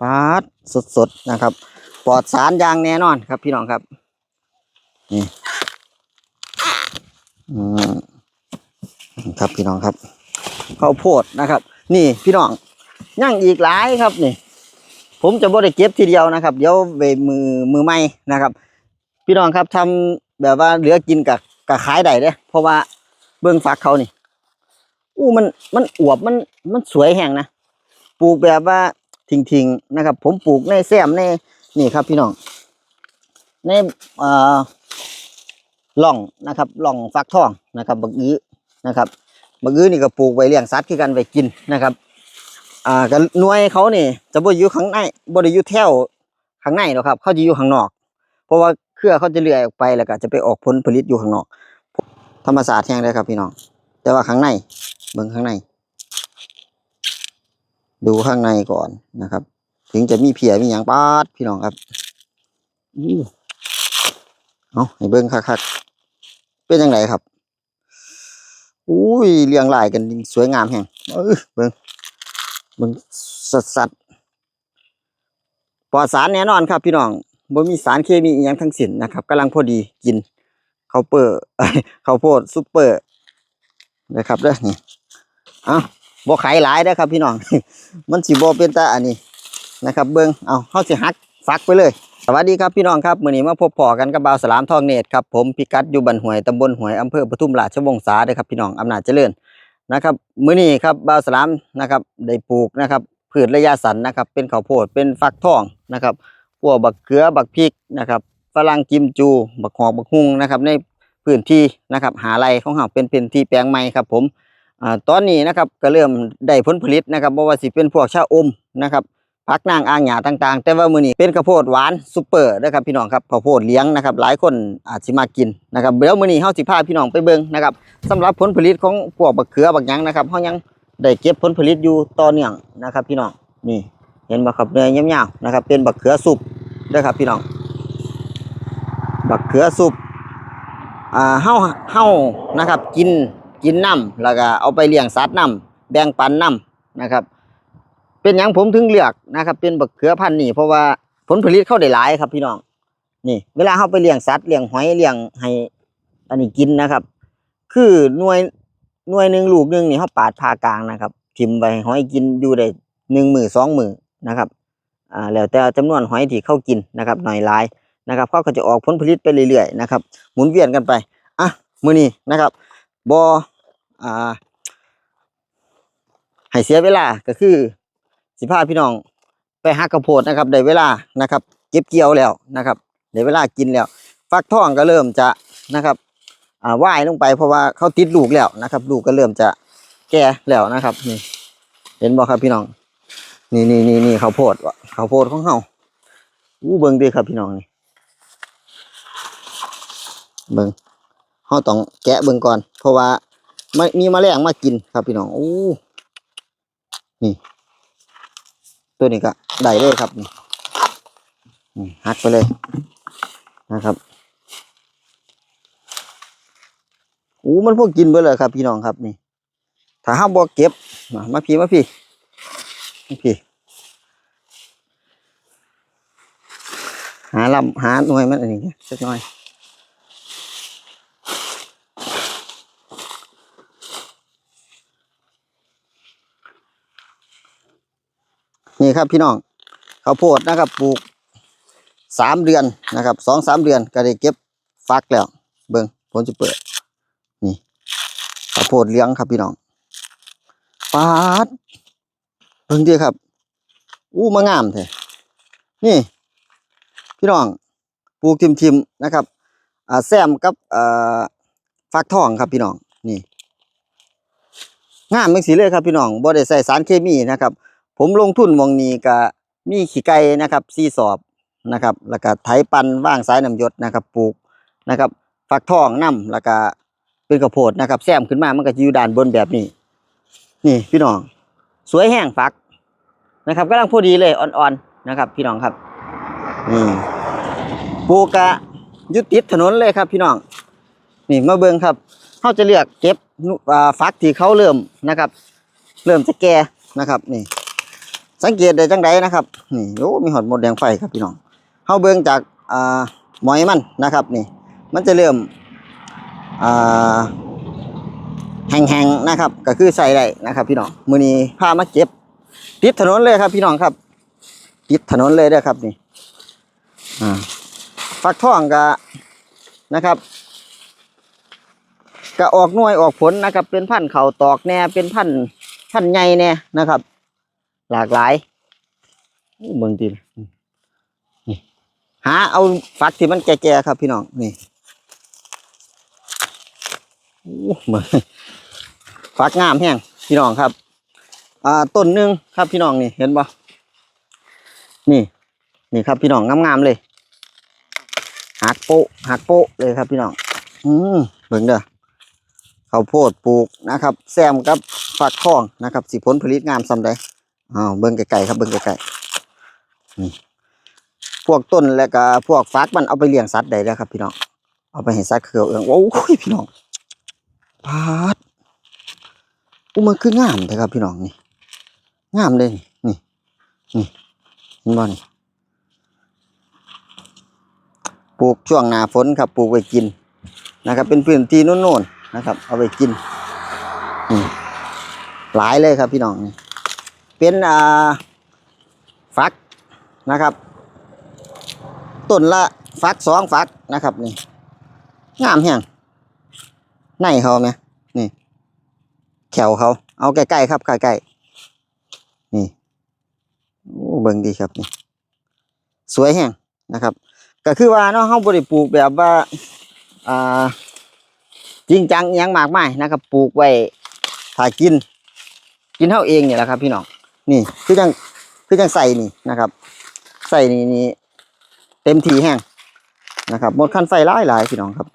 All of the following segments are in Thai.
ปาดสดๆนะครับ ปลอดสารยางแน่นอนครับ พี่น้องครับนี่อืมครับพี่น้องครับข้าวโพดนะครับ นี่พี่น้องย่างอีกหลายครับนี่ ผมจะบ่ได้เก็บทีเดียวนะครับ เดี๋ยวเวมือมือใหม่นะครับ พี่น้องครับทำแบบว่าเหลือกินกับกับขายได้เด้เพราะว่าเบื้องฝักเขานี่อู้มันมันอวบมันมันสวยแห่งนะปลูกแบบว่า ทิ้งๆนะครับ ผมปลูกในแซมในนี่ครับพี่น้องในเอ่อล่องนะครับล่องฟักทองนะครับบักอื้อนะครับบักอื้อนี่ก็ปลูกไว้เลี้ยงสัตว์คือกันไว้กินนะครับอ่าก็หน่วยเขานี่จะบ่อยู่ข้างในบ่ได้อยู่แถวข้างในหรอกครับ เขาจะอยู่ข้างนอก เพราะว่าเครือเขาจะเลื่อยออกไปแล้วก็จะไปออกผลผลิตอยู่ข้างนอก ธรรมศาสตร์แห่งเลยครับพี่น้องแต่ว่าข้างในเบิ่งข้างใน ดูข้างในก่อนนะครับ ถึงจะมีเพียมีอย่างปาดพี่น้องครับอู้เอาให้เบิ่งคักๆเป็นยังไงครับอุ้ยเรียงรายกันสวยงามแห่งเออเบิ่งเบิ่งสัดสัดๆปลอดสารแน่นอนครับ พี่น้องบ่มีสารเคมีอหยังทั้งสิ้นนะครับกำลังพอดีกินข้าวเปอร์ข้าวโพดซุปเปอร์นะครับเด้อนี่เอ้า บ่ขายหลายเด้ครับ พี่น้อง มันสิบ่เป็นตาอันนี้นะครับ เบิ่งเอาเฮาสิหักฟักไปเลย สวัสดีครับพี่น้องครับมื้อนี้มาพบพอกันกับบ่าวสลามทองเนตรครับผมพิกัดอยู่บ้านหวยตำบลหวยอำเภอปทุมราชวงศาเด้อครับพี่น้องอำนาจเจริญนะครับมื้อนี้ครับบ่าวสลามนะครับได้ปลูกนะครับพืชระยะสั้นนะครับ เป็นข้าวโพดเป็นฟักทองนะครับพวกบักเขือบักพริกนะครับฝรั่งกิมจู บักหอกบักฮุงนะครับในพื้นที่นะครับหาไรของเราเป็นพื้นที่แปลงใหม่ครับผม อ่าตอนนี้นะครับก็เริ่มได้ผลผลิตนะครับบ่ว่าสิเป็นพวกชาอมนะครับผักนางอ่างหญ้าต่างๆ แต่ว่ามื้อนี้เป็นข้าวโพดหวานซุปเปอร์นะครับพี่น้องครับข้าวโพดเลี้ยงนะครับหลายคนอาจสิมากินนะครับเดี๋ยวมื้อนี้เฮาสิพาพี่น้องไปเบิ่งนะครับสำหรับผลผลิตของพวกบักเขือบักหยังนะครับเฮายังได้เก็บผลผลิตอยู่ต่อเนื่องนะครับ พี่น้องนี่เห็นบ่ครับเนื้อยาวๆนะครับ เป็นบักเขือสุกเด้อครับพี่น้อง บักเขือสุกอ่าเฮาเฮานะครับ กิน กินน้ำแล้วก็เอาไปเลี้ยงสัตว์น้ำแบ่งปันน้ำนะครับ เป็นหยังผมถึงเลือกนะครับ เป็นบักเขือพันธุ์นี่เพราะว่าผลผลิตเข้าได้หลายครับพี่น้องนี่ เวลาเขาไปเลี้ยงสัตว์เลี้ยงหอยเลี้ยงให้อันนี้กินนะครับ คือหน่วยหน่วยหนึ่งลูกหนึ่งนี่เขาปาดพากลางนะครับทิมไปให้หอยกินอยู่ได้หนึ่งมือสองมือนะครับอ่าแล้วแต่จำนวนหอยที่เขากินนะครับหน่อยลายนะครับเขาก็จะออกผลผลิตไปเรื่อยๆนะครับ หมุนเวียนกันไปอะมือนี้นะครับ บอ่าให้เสียเวลาก็คือสิพาพี่น้อง ไปหักกระโพดนะครับได้เวลานะครับ เก็บเกี่ยวแล้วนะครับได้เวลากินแล้วฟักทองก็เริ่มจะนะครับอ่าว่ายลงไปเพราะว่าเขาติดลูกแล้วนะครับ ลูกก็เริ่มจะแก่แล้วนะครับนี่เห็นบ่ครับพี่น้อง นี่นี่นี่นี่ข้าวโพดวะข้าวโพดของเฮาอู้เบิ่งดีครับพี่น้องนี่เบิ่ง เราต้องแกะเบิ่งก่อน เพราะว่ามันมีแมลงมากินครับพี่น้องโอ้นี่ ตัวนี้ก็ได้เลยครับนี่หักไปเลยนะครับโอ้มันพวกกินเบิดเลยครับ พี่น้องครับนี่ถ้าห้ามบ่เก็บมามาพี่มาพี่มาพี่หาลำหาหน่วยมันอันนี้สักหน่อย ครับพี่น้องข้าวโพดนะครับปลูกสามเดือนนะครับสองสามเดือนก็ได้เก็บฟักแล้ว เบิ่งผลจะเปิด นี่ข้าวโพดเลี้ยงครับพี่น้องปาดเบิ่งดีครับ อู้มางามแท้นี่ พี่น้องปลูกทิมๆนะครับอ่าแซมกับอ่าฟักทองครับพี่น้องนี่งามจังสีเลยครับพี่น้องบ่ได้ใส่สารเคมีนะครับ ผมลงทุนมองนี้ก็มีขี้ไก่นะครับซีสอบนะครับ แล้วก็ไถปันว่างสายน้ำยศนะครับปลูกนะครับฟักทองน้ำแล้วก็เป็นข้าวโพดนะครับแซมขึ้นมามันก็จะอยู่ด้านบนแบบนี้ นี่พี่น้อง สวยแห้งฟักนะครับกำลังพอดีเลยอ่อนๆนะครับ พี่น้องครับนี่ปลูกกะยุติดถนนเลยครับพี่น้อง นี่มาเบิ่งครับเขาจะเลือกเก็บฟักที่เขาเริ่มนะครับ เริ่มจะแก่นะครับนี่ สังเกตได้จังไดนะครับนี่โอ้มีหอดหมดแดงไฟครับพี่น้องเฮาเบิ่งจากอ่าหมอยมันนะครับนี่ มันจะเริ่มอ่าแห้งๆนะครับ ก็คือใส่ได้นะครับ พี่น้องมื้อนี้พามาเก็บติดถนนเลยครับ พี่น้องครับติดถนนเลยเด้อครับนี่อ่าฟักทองก็นะครับก็ออกน่วยออกผลนะครับ เป็นพันธุ์เขาตอกแน่เป็นพันธุ์พันธุ์ใหญ่แน่นะครับ หลากหลายอู้เบิ่งตินี่หาเอาฟักที่มันแก่ๆครับพี่น้องนี่อู้เบิ่งฟักงามแห้งพี่น้องครับ อ่าต้นหนึ่งครับพี่น้องนี่เห็นปะนี่ นี่ครับพี่น้องงามๆเลยหักโปะหักโปะเลยครับพี่น้อง อืมเบิ่งเด้อข้าวโพดปลูกนะครับ แซมกับฟักทองนะครับสิผลผลิตงามซำใด อ้าวเบิ่งไกลๆครับเบิ่งไกลๆนี่พวกต้นแล้วก็พวกฟักมันเอาไปเลี้ยงสัตว์ได้แล้วครับ พี่น้องเอาไปให้สัตว์เขียวเอืองโอ้ยพี่น้องพาดอู้มันคืองามเลยครับ พี่น้องนี่งามเลยนี่นี่นี่เห็นบ่นี่ปลูกช่วงหน้าฝนครับ ปลูกไว้กินนะครับ เป็นพื้นที่โน่นๆนะครับ เอาไว้กินนี่หลายเลยครับพี่น้องนี่ เป็นอ่าฟักนะครับต้นละฟักสองฟักนะครับนี่งามแฮงในเขาไหมนี่แขวเขาเอาใกล้ๆครับใกล้ๆนี่โอ้เบิ่งดีครับนี่สวยแห้งนะครับ ก็คือว่าเนาะเฮาบ่ได้ปลูกแบบว่าอ่าจริงจังยังมากมายนะครับ ปลูกไว้ถ้ายกิน กินเฮาเองเนี่ยแหละครับ พี่น้อง นี่คือจังคือจังใส่นี่นะครับ ใส่นี่นี่เต็มทีแห้งนะครับหมดคันไฟหลายหลายพี่น้องครับ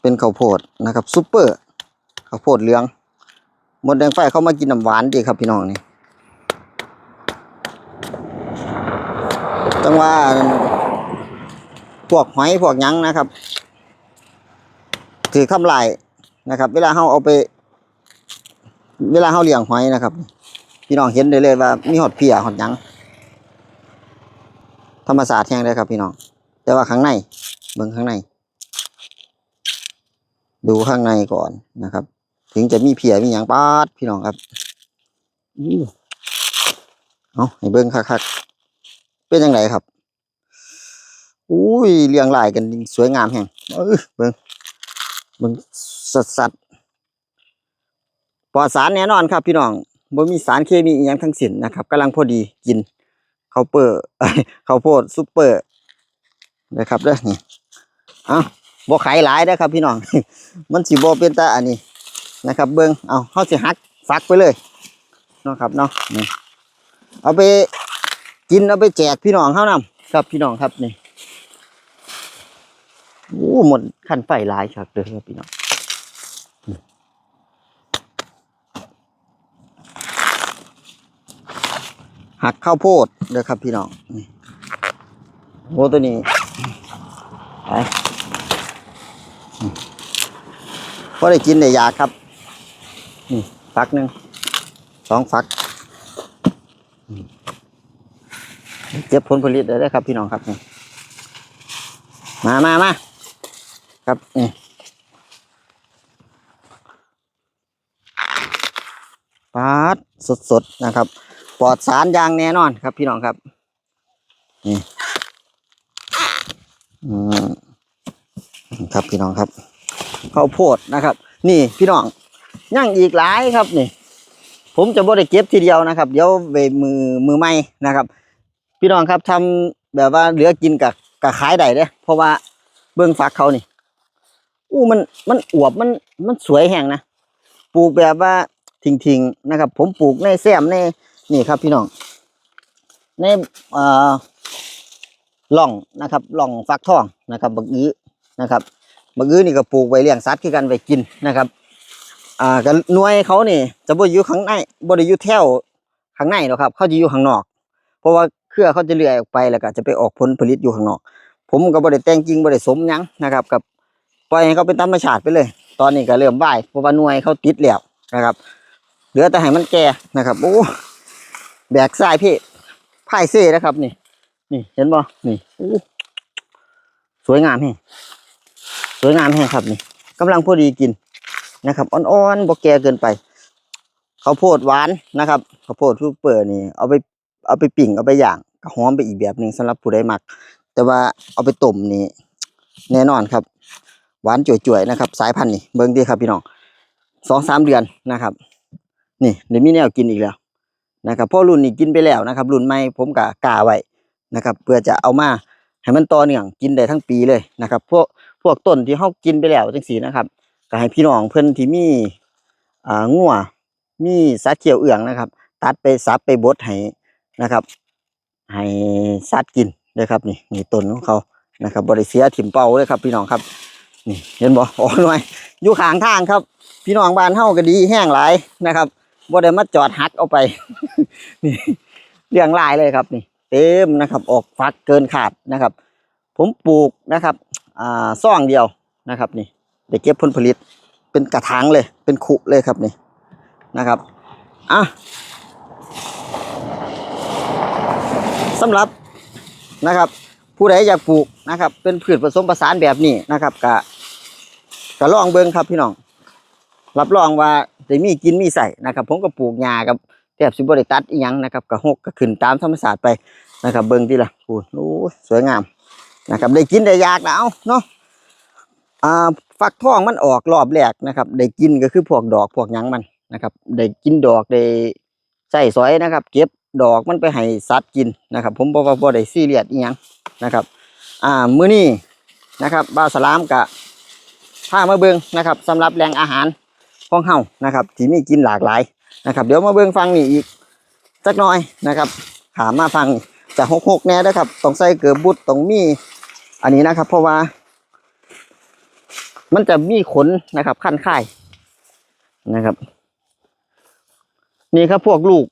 เป็นข้าวโพดนะครับซุปเปอร์ข้าวโพดเหลืองหมดแดงไฟเขามากินน้ำหวานดีครับพี่น้องนี่จังว่าพวกหอยพวกยังนะครับ ถือทำลายนะครับ เวลาเฮาเอาไป เวลาเฮาเลี้ยงหอยนะครับ พี่น้องเห็นได้เลยว่ามีหอดเพียหอดยังธรรมศาสตร์แห้งเลยครับพี่น้อง แต่ว่าข้างในเบิ่งข้างใน ดูข้างในก่อนนะครับ ถึงจะมีเพียมีหยังปาดพี่น้องครับอู้เอาให้เบิ่งคักๆเป็นยังไงครับอุ้ยเรียงรายกันสวยงามแห่งเออเบิ่งเบิ่งสัดสัดปลอดสารแน่นอนครับพี่น้อง บ่มีสารเคมีอหยังทั้งสิ้นนะครับกำลังพอดีกินข้าวเปอร์ข้าวโพดซุปเปอร์นะครับเด้อนี่อ้าบ่ขายหลายเด้ครับ พี่น้อง มันสิบ่เป็นตาอันนี้นะครับ เบิ่งเอาเฮาสิหักฟักไปเลยเนาะครับเนาะนี่เอาไปกินเอาไปแจกพี่น้องเขานำครับพี่น้องครับนี่โอ้หมดขั้นไฟหลายครับเด้อครับพี่น้อง หักข้าวโพดเด้อครับพี่น้องนี่โอ้ตัวนี้ไปพอได้กินได้ยาครับนี่ฟักหนึ่งสองฟักเก็บผลผลิตได้ครับพี่น้องครับมามามาครับนี่ปาดสดๆนะครับ ปลอดสารยางแน่นอนครับพี่น้องครับนี่ครับพี่น้องครับข้าวโพดนะครับ นี่พี่น้องย่างอีกหลายครับนี่ ผมจะบ่ได้เก็บทีเดียวนะครับ เดี๋ยวไปมือมือใหม่นะครับ พี่น้องครับทำแบบว่าเหลือกินกับกับขายได้เด้เพราะว่าเบื้องฝักเขานี่อู้มันมันอวบมันมันสวยแห่งนะปลูกแบบว่าทิ้งๆนะครับ ผมปลูกในแซมใน นี่ครับพี่น้อง ในเอ่อล่องนะครับล่องฟักทองนะครับบักอื้อนะครับบักอื้อนี่ก็ปลูกไว้เลี้ยงสัตว์คือกันไว้กินนะครับอ่าก็หน่วยเขานี่จะบ่อยู่ข้างในบ่ได้อยู่แถวข้างในหรอกครับ เขาจะอยู่ข้างนอก เพราะว่าเครือเขาจะเลื่อยออกไปแล้วก็จะไปออกผลผลิตอยู่ข้างนอก ผมก็บ่ได้แต่งจริงบ่ได้สมยังนะครับ กับปล่อยให้เขาเป็นธรรมชาติไปเลย ตอนนี้ก็เริ่มว่ายเพราะว่าหน่วยเขาติดแล้วนะครับ เหลือแต่ให้มันแก่นะครับโอ้ แบกทรายพี่พายเซ่นะครับ นี่ นี่เห็นบ่นี่สวยงามแฮงสวยงามแฮงครับ นี่กำลังพอดีกินนะครับอ่อนๆบ่แก่เกินไปข้าวโพดหวานนะครับข้าวโพดทูเปอร์นี่ เอาไปเอาไปปิ่งเอาไปย่างก็หอมไปอีกแบบหนึ่งสำหรับผู้ใดมัก แต่ว่าเอาไปต้มนี่แน่นอนครับ หวานจ่วยๆนะครับ สายพันธุ์นี่เบิ่งดีครับพี่น้องสองสามเดือนนะครับ นี่เดี๋ยวมีแนวกินอีกแล้ว นะครับพราะรุ่นนี้กินไปแล้วนะครับ รุ่นใหม่ผมกะกาไว้นะครับ เพื่อจะเอามาให้มันต่อเนื่องกินได้ทั้งปีเลยนะครับ พวกพวกต้นที่เฮากินไปแล้วจังซี่นะครับก็ให้พี่น้องเพิ่อนที่มีอ่างัวมีสัตว์เขียวเอื้องนะครับ ตัดไปสับไปบดให้นะครับ ให้สัตว์กินเลยครับนี่นี่ต้นของเขานะครับบริเสียถิ่มเป่าเลยครับพี่น้องครับ นี่เห็นบ่อ๋อหน่อยอยู่ข้างทางครับ พี่น้องบ้านเฮาก็ดีแห้งหลายนะครับ บ่ได้มาจอดหักเอาไปนี่เรื่องลายเลยครับนี่ เต็มนะครับ ออกฟักเกินขาดนะครับ ผมปลูกนะครับอ่าซ่องเดียวนะครับนี่ได้เก็บผลผลิตเป็นกระถางเลย เป็นขุเลยครับนี่นะครับอะสำหรับนะครับ ผู้ใดอยากปลูกนะครับ เป็นพืชผสมผสานแบบนี้นะครับกะกะลองเบิ่งครับพี่น้อง รับรองว่าจะมีกินมีใส่นะครับ ผมก็ปลูกหญ้ากับแทบสิบ่ได้ตัดอีหยังนะครับก็หกก็ขึ้นตามธรรมชาติไปนะครับ เบิ่งทีละโอ้ยสวยงามนะครับ ได้กินได้อยากนะเอาเนาะอ่าฟักทองมันออกรอบแรกนะครับ ได้กินก็คือพวกดอกพวกหยังมันนะครับ ได้กินดอกได้ใส่สอยนะครับ เก็บดอกมันไปให้สัตว์กินนะครับ ผมบอกว่าบ่ได้ซีเรียสอีหยังนะครับ อ่ามื้อนี้นะครับบ่าสลามกะพามาเบิงนะครับสำหรับแหล่งอาหาร ของเฮานะครับที่มีกินหลากหลายนะครับ เดี๋ยวมาเบิ่งฟังนี่อีกสักหน่อยนะครับถามาฟังจะหกหกแน่นะครับต้องใส่เกลือบุตรต้องมี อันนี้นะครับ เพราะว่า มันจะมีขนนะครับขั้นค่นะครับ นี่ครับพวกลูก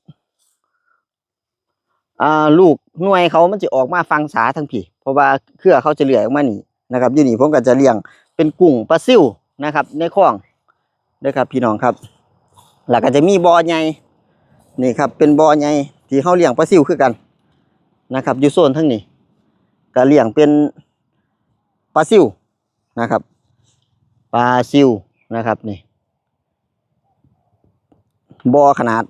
อ่าลูกหน่วยเขามันจะออกมาฟังสาทั้งผีเพราะว่าเครือเขาจะเลื่อยออกมานี่นะครับยู่นี่ผมก็จะเลี้ยงเป็นกุ้งปลาซิวนะครับ ในคลอง ด้ครับพี่น้องครับแล้วก็จะมีบ่อใหญ่นี่ครับ เป็นบ่อใหญ่ที่เขาเลี้ยงปลาซิวคือกันนะครับอยู่โซนทั้งนี้ก็เลี้ยงเป็นปลาซิวนะครับปลาซิวนะครับนี่บ่อขนาด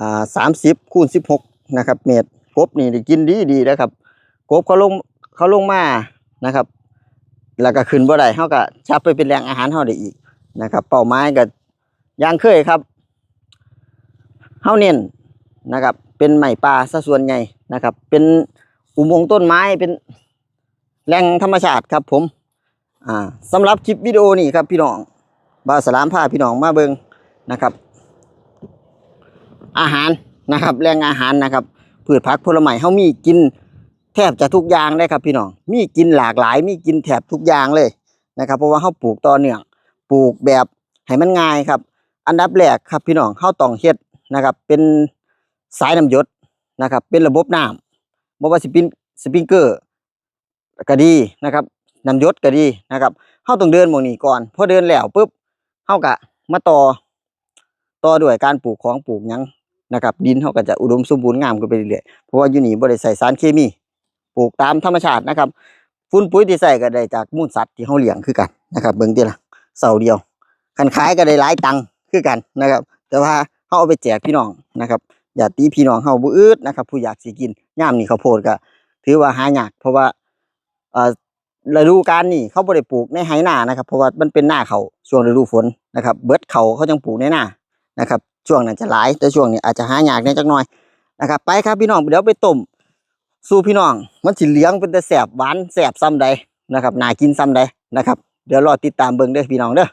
อ่าสามสิบคูณสิบหกนะครับ เมตรกบนี่ได้กินดีดีนะครับกบเขาลงเขาลงมานะครับ แล้วก็ขึ้นบ่ได้เขาก็จับไปเป็นแหล่งอาหารเขาได้อีก นะครับ เป้าหมายก็อยังเคยครับเฮาเน้นนะครับ เป็นไม้ป่าซะส่วนใหญ่นะครับ เป็นอุโมงค์ต้นไม้เป็นแหล่งธรรมชาติครับ ผมอ่าสำหรับคลิปวิดีโอนี้ครับพี่น้องบาสลามพาพี่น้องมาเบิงนะครับ อาหารนะครับแหล่งอาหารนะครับพืชผักผลไม้เฮามีกินแทบจะทุกอย่างเลยครับพี่น้องมีกินหลากหลาย มีกินแทบทุกอย่างเลยนะครับ เพราะว่าเฮาปลูกต่อเนื่อง ปลูกแบบให้มันง่ายครับ อันดับแรกครับพี่น้องเข้าต้องเฮ็ดนะครับ เป็นสายน้ำหยศนะครับ เป็นระบบน้ำบ่ว่าสป็นสปริงเกอร์ก็ดีนะครับน้ำยศก็ดีนะครับเข้าต้องเดินหมองนี้ก่อนพอเดินแล้วปุ๊บเข้าก็มาต่อต่อด้วยการปลูกของปลูกยังนะครับ ดินเขาก็จะอุดมสมบูรณ์งามขึ้นไปเรื่อยๆเพราะว่าอยู่นี่บ่ได้ใส่สารเคมี ปลูกตามธรรมชาตินะครับฟุ้นปุ๋ยที่ใส่ก็ได้จากมูลสัตว์ที่เขาเลี้ยงคือกันนะครับ เบิ่งติล่ะ เสาเดียวคันขายก็ได้หลายตังค์คือกันนะครับ แต่ว่าเขาเอาไปแจกพี่น้องนะครับอย่าตีพี่น้องเขาบุอืดนะครับ ผู้อยากสิกินย่ามนี่ข้าวโพดก็ถือว่าหายากเพราะว่าเอ่อฤดูกาลนี่เขาบ่ได้ปลูกในไหนานะครับ เพราะว่ามันเป็นหน้าเขาช่วงฤดูฝนนะครับ เบิดเขาเขาจังปลูกในหน้านะครับช่วงนั้นจะหลายแต่ช่วงนี้อาจจะหายากนิดจักหน่อยนะครับไปครับพี่น้องเดี๋ยวไปต้มสู่พี่น้อง มันสิเหลี้ยงเป็นแต่แสบหวานแสบซ้ำใดนะครับน่ากินซ้ำใดนะครับ เดี๋ยวรอติดตามเบิ่งเด้อพี่น้องเด้อ